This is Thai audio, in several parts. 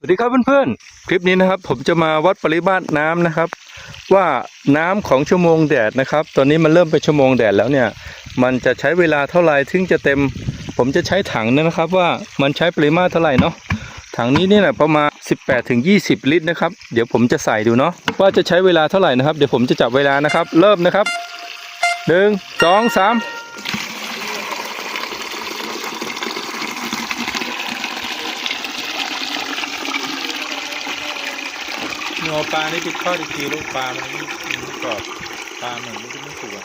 สวัสดีครับเพื่อนๆ คลิปนี้นะครับผมจะมาวัดปริมาณน้ำนะครับ ว่าน้ำของชั่วโมงแดดนะครับ ตอนนี้มันเริ่มเป็นชั่วโมงแดดแล้วเนี่ย มันจะใช้เวลาเท่าไหร่ถึงจะเต็ม ผมจะใช้ถังนะครับ ว่ามันใช้ปริมาตรเท่าไหร่เนาะถังนี้เนี่ยประมาณ 18ถึง20 ลิตรนะครับ เดี๋ยวผมจะใส่ดูเนาะว่าจะใช้เวลาเท่าไหร่นะครับ เดี๋ยวผมจะจับเวลานะครับ เริ่มนะครับ 1 2 3 งอปลานี่ไปทอดอีกทีลูกปลามันมันกรอบปลาเหมือนมันจะไม่สุกอะ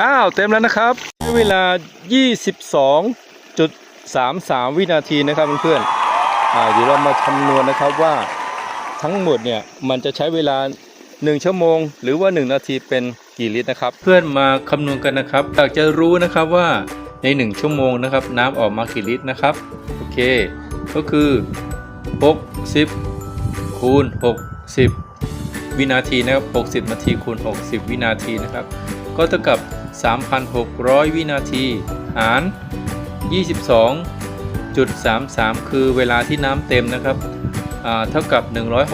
อ้าว เต็มแล้วนะครับ เวลา 22.33 วินาทีนะครับเพื่อนๆอ่าเดี๋ยวเรามาคำนวณนะครับว่าทั้งหมดเนี่ย มันจะใช้เวลา 1 ชั่วโมง หรือว่า 1 นาทีเป็นกี่ลิตรนะครับ เพื่อนมาคำนวณกันนะครับอยากจะรู้นะครับว่า ใน 1 ชั่วโมงนะครับ น้ำออกมากี่ลิตรนะครับ โอเค ก็คือ 60 คูณ 60 วินาทีนะครับ 60 นาทีคูณ 60 วินาทีนะครับ ก็เท่ากับ 3,600 วินาทีหาร 22.33 คือเวลาที่น้ำเต็มนะครับเท่ากับ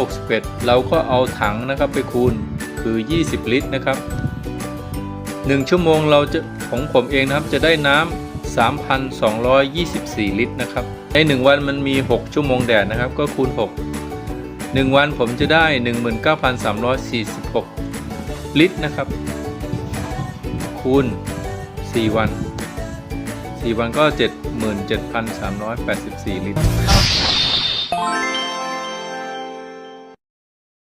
161 เราก็เอาถังนะครับไปคูณคือ 20 ลิตรนะครับ 1 ชั่วโมงเราจะของผมเองนะครับจะได้น้ำ3,224 ลิตรนะครับใน1วันมันมี 6 ชั่วโมงแดดนะครับ ก็คูณ 6 1 วันผมจะได้ 19,346 ลิตรนะครับ คูณ 4 วัน 4 วันก็ 77,384 ลิตร